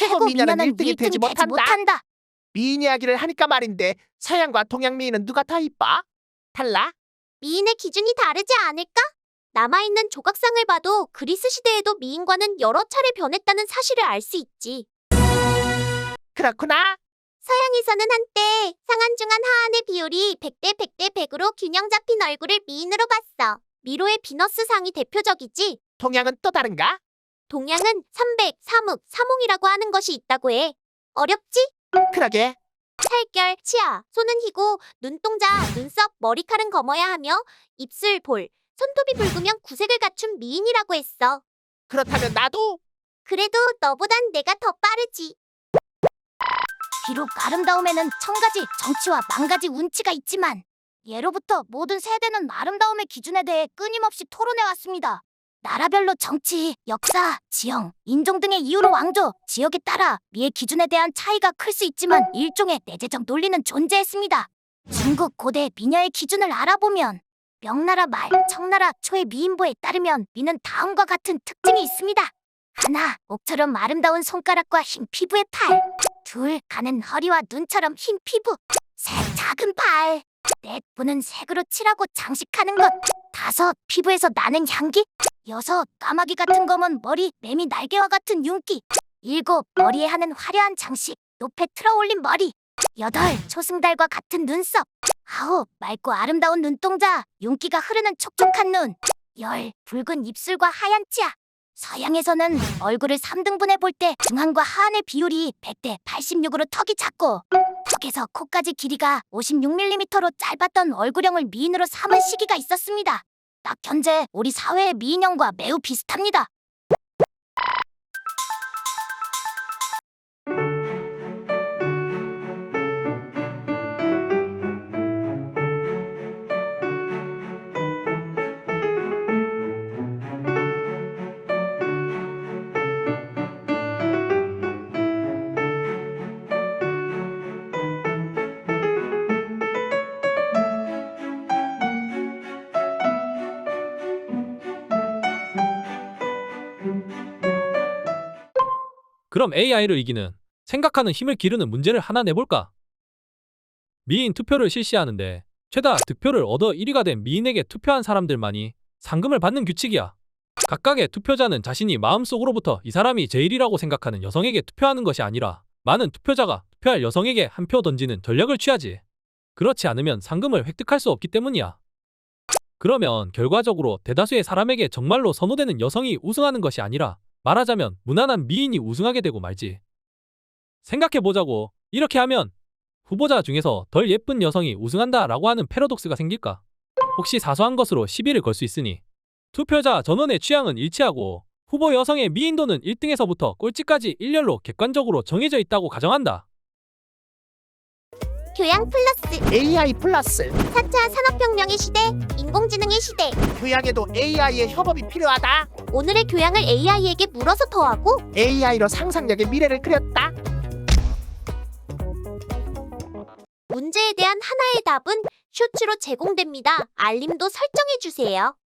최고 미녀는 1등이 되지 못한다. 못한다. 미인 이야기를 하니까 말인데 서양과 동양 미인은 누가 더 이뻐? 달라? 미인의 기준이 다르지 않을까? 남아있는 조각상을 봐도 그리스 시대에도 미인과는 여러 차례 변했다는 사실을 알 수 있지. 그렇구나. 서양에서는 한때 상한 중한 하한의 비율이 100대 100대 100으로 균형 잡힌 얼굴을 미인으로 봤어. 미로의 비너스 상이 대표적이지. 동양은 또 다른가? 동양은 300, 삼흑, 삼홍이라고 하는 것이 있다고 해. 어렵지? 그러게. 살결, 치아, 손은 희고, 눈동자, 눈썹, 머리칼은 검어야 하며 입술, 볼, 손톱이 붉으면 구색을 갖춘 미인이라고 했어. 그렇다면 나도 그래도 너보단 내가 더 빠르지. 비록 아름다움에는 천가지 정치와 만가지 운치가 있지만 예로부터 모든 세대는 아름다움의 기준에 대해 끊임없이 토론해 왔습니다. 나라별로 정치, 역사, 지형, 인종 등의 이유로 왕조, 지역에 따라 미의 기준에 대한 차이가 클 수 있지만 일종의 내재적 논리는 존재했습니다. 중국 고대 미녀의 기준을 알아보면 명나라 말, 청나라 초의 미인보에 따르면 미는 다음과 같은 특징이 있습니다. 하나, 옥처럼 아름다운 손가락과 흰 피부의 팔. 둘, 가는 허리와 눈처럼 흰 피부. 셋, 작은 팔. 넷, 보는 색으로 칠하고 장식하는 것. 다섯, 피부에서 나는 향기. 여섯, 까마귀 같은 검은 머리, 매미 날개와 같은 윤기. 일곱, 머리에 하는 화려한 장식, 높에 틀어올린 머리. 여덟, 초승달과 같은 눈썹. 아홉, 맑고 아름다운 눈동자, 윤기가 흐르는 촉촉한 눈. 열, 붉은 입술과 하얀 치아. 서양에서는 얼굴을 3등분해 볼 때 중앙과 하안의 비율이 100대 86으로 턱이 작고 턱에서 코까지 길이가 56mm로 짧았던 얼굴형을 미인으로 삼은 시기가 있었습니다. 딱 현재 우리 사회의 미인형과 매우 비슷합니다. 그럼 AI를 이기는 생각하는 힘을 기르는 문제를 하나 내볼까? 미인 투표를 실시하는데 최다 득표를 얻어 1위가 된 미인에게 투표한 사람들만이 상금을 받는 규칙이야. 각각의 투표자는 자신이 마음속으로부터 이 사람이 제일이라고 생각하는 여성에게 투표하는 것이 아니라 많은 투표자가 투표할 여성에게 한 표 던지는 전략을 취하지. 그렇지 않으면 상금을 획득할 수 없기 때문이야. 그러면 결과적으로 대다수의 사람에게 정말로 선호되는 여성이 우승하는 것이 아니라 말하자면 무난한 미인이 우승하게 되고 말지. 생각해보자고. 이렇게 하면 후보자 중에서 덜 예쁜 여성이 우승한다 라고 하는 패러독스가 생길까? 혹시 사소한 것으로 시비를 걸 수 있으니 투표자 전원의 취향은 일치하고 후보 여성의 미인도는 1등에서부터 꼴찌까지 일렬로 객관적으로 정해져 있다고 가정한다. 교양 플러스 AI 플러스 4차 산업혁명의 시대, 인공지능의 시대. 교양에도 AI의 협업이 필요하다. 오늘의 교양을 AI에게 물어서 더하고 AI로 상상력의 미래를 그렸다. 문제에 대한 하나의 답은 쇼츠로 제공됩니다. 알림도 설정해 주세요.